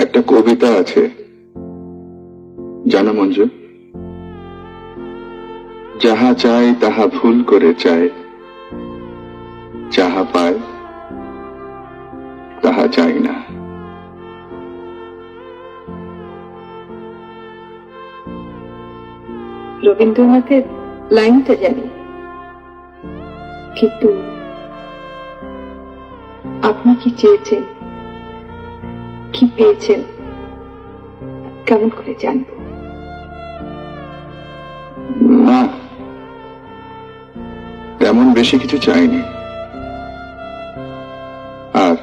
একটা কবিতা আছে। জানো মঞ্জু? যাহা চাই তাহা ভুল করে চায়। যাহা পায় তাহা চাই না। রবীন্দ্রনাথের লাইনটা জানি। কিন্তু আপনি কি চেয়েছেন? কি পেয়েছেন। কেমন করে জানব? না। তেমন বেশি কিছু চাইনি। আর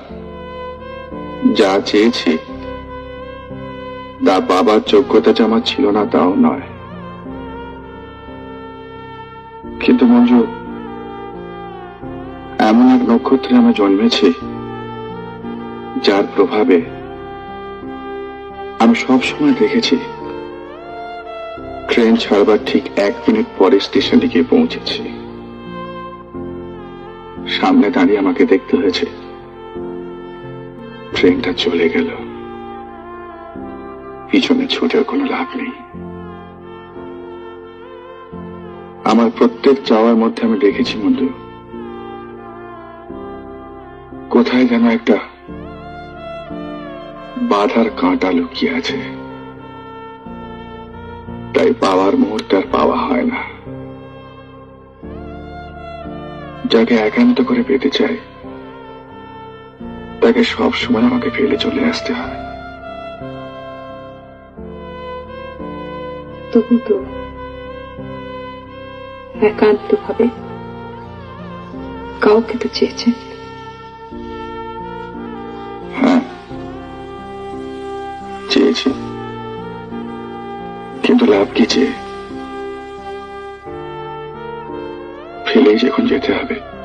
যা চেয়েছি, তা বাবার যোগ্যতা যে আমার ছিল না, তাও নয়। কিন্তু মঞ্জু, এমন এক নক্ষত্রে আমি জন্মেছি, যার প্রভাবে আমি সব সময় দেখেছি। ট্রেন ছাড়বার ঠিক এক মিনিট পরে স্টেশনে গিয়ে পৌঁছেছি। সামনে দাঁড়িয়ে আমাকে দেখতে হয়েছে। ট্রেনটা চলে গেল। পিছনে ছুটেও কোনো লাভ নেই। আমার প্রত্যেক চাওয়ার মধ্যে আমি দেখেছি বন্ধু। কোথায় যেন একটা বাধার কাঁটা লুকিয়ে আছে। তাই পাওয়ার মুহূর্তে আর পাওয়া হয় না। যাকে একান্ত করে পেতে চাই, তাকে সব সময় আমাকে ফেলে চলে আসতে হয়। তবু তো একান্ত ভাবে কাউকে তো চেয়েছেন। চেয়েছি। কিন্তু লাভ কি চেয়ে ফেলেই যখন যেতে হবে।